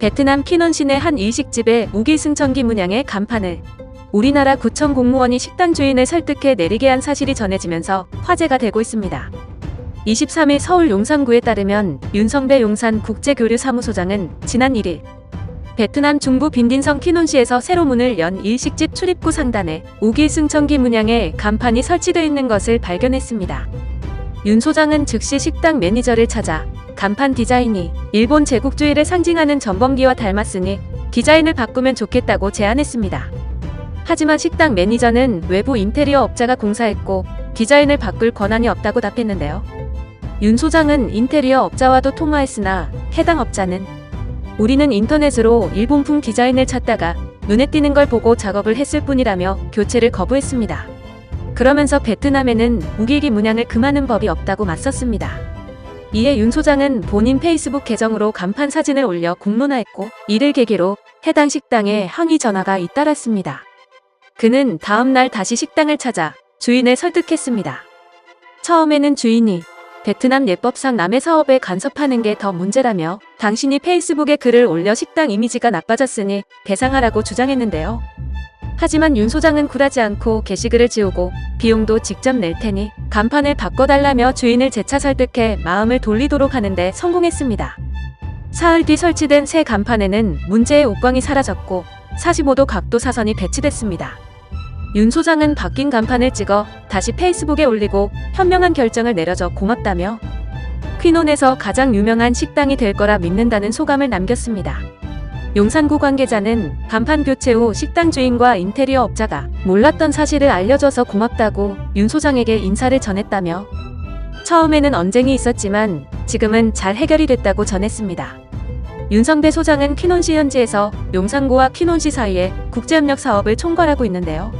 베트남 키논 시내 한 일식집에 우기승천기 문양의 간판을 우리나라 구청 공무원이 식당 주인을 설득해 내리게 한 사실이 전해지면서 화제가 되고 있습니다. 23일 서울 용산구에 따르면 윤성배 용산 국제교류사무소장은 지난 1일 베트남 중부 빈딘성 키논시에서 새로 문을 연 일식집 출입구 상단에 우기승천기 문양의 간판이 설치되어 있는 것을 발견했습니다. 윤 소장은 즉시 식당 매니저를 찾아 간판 디자인이 일본 제국주의를 상징하는 전범기와 닮았으니 디자인을 바꾸면 좋겠다고 제안했습니다. 하지만 식당 매니저는 외부 인테리어 업자가 공사했고 디자인을 바꿀 권한이 없다고 답했는데요. 윤 소장은 인테리어 업자와도 통화했으나 해당 업자는 우리는 인터넷으로 일본풍 디자인을 찾다가 눈에 띄는 걸 보고 작업을 했을 뿐이라며 교체를 거부했습니다. 그러면서 베트남에는 우기기 문양을 금하는 법이 없다고 맞섰습니다. 이에 윤 소장은 본인 페이스북 계정으로 간판 사진을 올려 공론화했고 이를 계기로 해당 식당에 항의 전화가 잇따랐습니다. 그는 다음 날 다시 식당을 찾아 주인을 설득했습니다. 처음에는 주인이 베트남 예법상 남의 사업에 간섭하는 게 더 문제라며 당신이 페이스북에 글을 올려 식당 이미지가 나빠졌으니 배상하라고 주장했는데요. 하지만 윤 소장은 굴하지 않고 게시글을 지우고 비용도 직접 낼 테니 간판을 바꿔달라며 주인을 재차 설득해 마음을 돌리도록 하는데 성공했습니다. 사흘 뒤 설치된 새 간판에는 문제의 옥광이 사라졌고 45도 각도 사선이 배치됐습니다. 윤 소장은 바뀐 간판을 찍어 다시 페이스북에 올리고 현명한 결정을 내려줘 고맙다며 퀴논에서 가장 유명한 식당이 될 거라 믿는다는 소감을 남겼습니다. 용산구 관계자는 간판 교체 후 식당 주인과 인테리어 업자가 몰랐던 사실을 알려줘서 고맙다고 윤 소장에게 인사를 전했다며 처음에는 언쟁이 있었지만 지금은 잘 해결이 됐다고 전했습니다. 윤성배 소장은 퀴논시 현지에서 용산구와 퀴논시 사이에 국제협력 사업을 총괄하고 있는데요.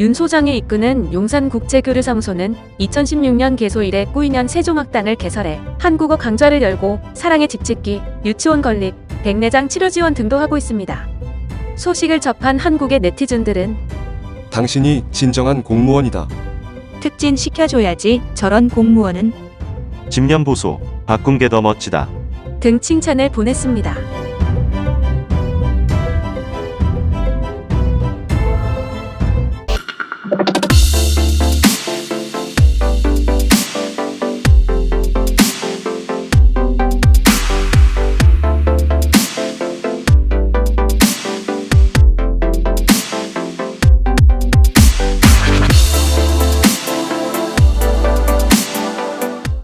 윤 소장이 이끄는 용산국제교류사무소는 2016년 개소 이래 꾸인현 세종학당을 개설해 한국어 강좌를 열고 사랑의 집짓기, 유치원 건립, 백내장 치료 지원 등도 하고 있습니다. 소식을 접한 한국의 네티즌들은 당신이 진정한 공무원이다. 특진 시켜줘야지 저런 공무원은 집념 보소. 바꾼 게 더 멋지다. 등 칭찬을 보냈습니다.